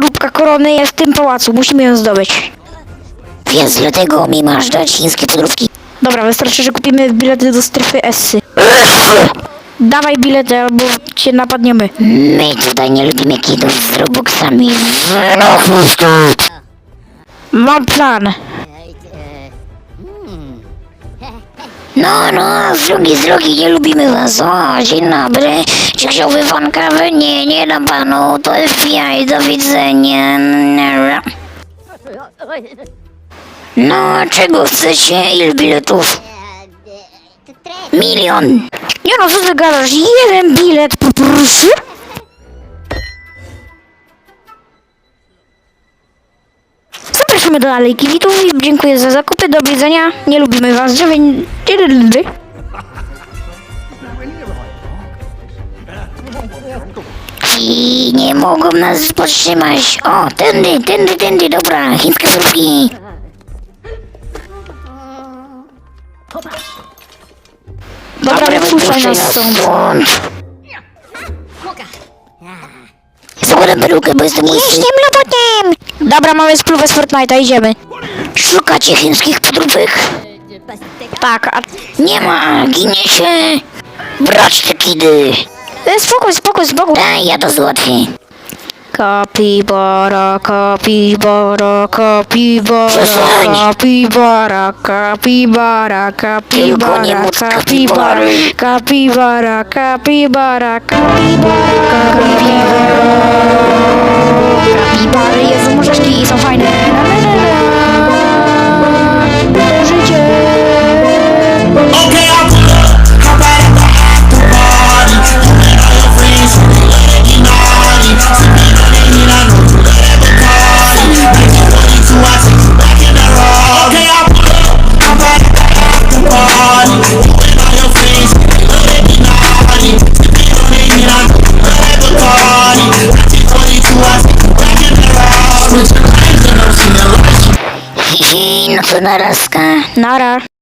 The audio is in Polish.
próbka korony jest w tym pałacu, musimy ją zdobyć. Więc dlatego mi masz dać chińskie podróbki. Dobra, wystarczy, że kupimy bilety do strefy Essy. Dawaj bilety, albo cię napadniemy. My tutaj nie lubimy kidów z Robuxami. No chustu. Mam plan. No, no, z drogi, nie lubimy was. O, dzień dobry. Czy chciałby pan kawę? Nie, nie dam panu. To FBI, do widzenia. No, czego chcecie? Ile biletów? Milion. Nie no, co ty gadasz? Jeden bilet, poproszę. Zapraszamy do Alejki Witów i dziękuję za zakupy, do widzenia. Nie lubimy was, dziewięć... I nie mogą nas powstrzymać. O, tędy, tędy, tędy, dobra, chińskie podróbki. Dobra, wypuszczaj nas stąd. Zakładam perukę, bo jestem łysy. Jeślim lobotem! Dobra, mamy spluwę z Fortnite'a, idziemy. Szukacie chińskich podróbek? Tak, a... Nie ma, giniecie. Brać te kidy. E, Spokój, spokój, spokój. Daj, ja to załatwię. Kapibara, kapibara, kapibara, Przestań. kapibara, kapibara, Tylko nie kapibara, mów kapibara, kapibary. kapibara, kapibara, kapibara, kapibara. Kapibary, Hihi, no to.